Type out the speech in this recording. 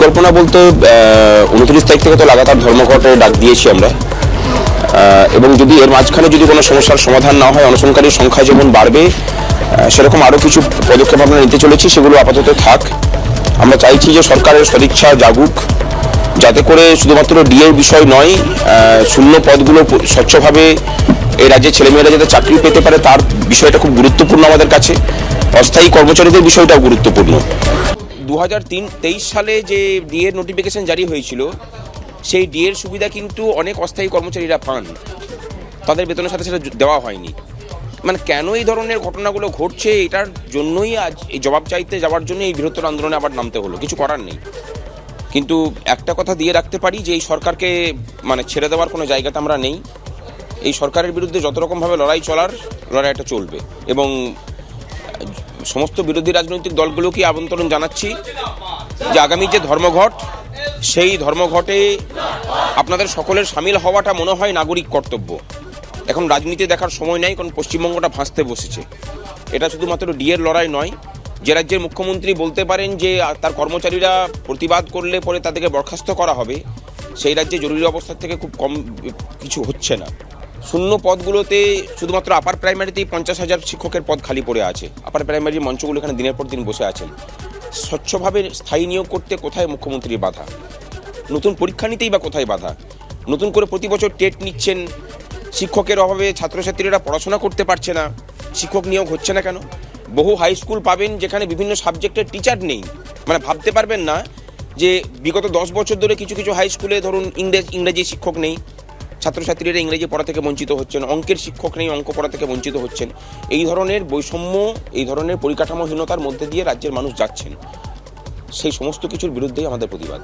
পরিকল্পনা বলতে উনত্রিশ তারিখ থেকে তো লাগাতার ধর্মঘটে ডাক দিয়েছি আমরা। এবং যদি এর মাঝখানে যদি কোনো সমস্যার সমাধান না হয়, অনশনকারীর সংখ্যা যেমন বাড়বে সেরকম আরও কিছু পদক্ষেপ আমরা নিতে চলেছি, সেগুলো আপাতত থাক। আমরা চাইছি যে সরকারের সদিচ্ছা জাগুক, যাতে করে শুধুমাত্র ডিএর বিষয় নয় শূন্য পদগুলো স্বচ্ছভাবে এই রাজ্যের ছেলেমেয়েরা যাতে চাকরি পেতে পারে, তার বিষয়টা খুব গুরুত্বপূর্ণ আমাদের কাছে। অস্থায়ী কর্মচারীদের বিষয়টাও গুরুত্বপূর্ণ। দু হাজার সালে যে ডিএর নোটিফিকেশন জারি হয়েছিল, সেই ডিএর সুবিধা কিন্তু অনেক অস্থায়ী কর্মচারীরা পান। তাদের বেতনের সাথে সেটা দেওয়া হয়নি। মানে কেন এই ধরনের ঘটনাগুলো ঘটছে, এটার জন্যই আজ এই জবাব চাইতে যাওয়ার জন্য এই বৃহত্তর আন্দোলনে আবার নামতে হলো। কিছু করার নেই। কিন্তু একটা কথা দিয়ে রাখতে পারি যে, এই সরকারকে মানে ছেড়ে দেওয়ার কোনো জায়গাতে আমরা নেই। এই সরকারের বিরুদ্ধে যত রকমভাবে লড়াই চলার, লড়াইটা চলবে। এবং সমস্ত বিরোধী রাজনৈতিক দলগুলোকে আমন্ত্রণ জানাচ্ছি যে আগামী যে ধর্মঘট, সেই ধর্মঘটে আপনাদের সকলের সামিল হওয়াটা মনে হয় নাগরিক কর্তব্য। এখন রাজনীতি দেখার সময় নেই, কারণ পশ্চিমবঙ্গটা ভাসতে বসেছে। এটা শুধুমাত্র ডিএর লড়াই নয়, যে রাজ্যের মুখ্যমন্ত্রী বলতে পারেন যে, তার কর্মচারীরা প্রতিবাদ করলে পরে তাদেরকে বরখাস্ত করা হবে, সেই রাজ্যে জরুরি অবস্থা থেকে খুব কম কিছু হচ্ছে না। শূন্য পদগুলোতে শুধুমাত্র আপার প্রাইমারিতেই পঞ্চাশ হাজার শিক্ষকের পদ খালি পড়ে আছে। আপার প্রাইমারির মঞ্চগুলো এখানে দিনের পর দিন বসে আছেন। স্বচ্ছভাবে স্থায়ী নিয়োগ করতে কোথায় মুখ্যমন্ত্রীর বাধা? নতুন পরীক্ষা নিতেই বা কোথায় বাধা? নতুন করে প্রতি বছর টেট নিচ্ছেন, শিক্ষকের অভাবে ছাত্রছাত্রীরা পড়াশোনা করতে পারছে না। শিক্ষক নিয়োগ হচ্ছে না কেন? বহু হাই স্কুল পাবেন যেখানে বিভিন্ন সাবজেক্টের টিচার নেই। মানে ভাবতে পারবেন না যে বিগত দশ বছর ধরে কিছু কিছু হাই স্কুলে ধরুন ইংরেজ, ইংরেজি শিক্ষক নেই। ছাত্রছাত্রীরা ইংরেজি পড়া থেকে বঞ্চিত হচ্ছেন, অঙ্কের শিক্ষক নেই, অঙ্ক পড়া থেকে বঞ্চিত হচ্ছেন। এই ধরনের বৈষম্য, এই ধরনের পরিকাঠামোহীনতার মধ্যে দিয়ে রাজ্যের মানুষ যাচ্ছেন। সেই সমস্ত কিছুর বিরুদ্ধেই আমাদের প্রতিবাদ।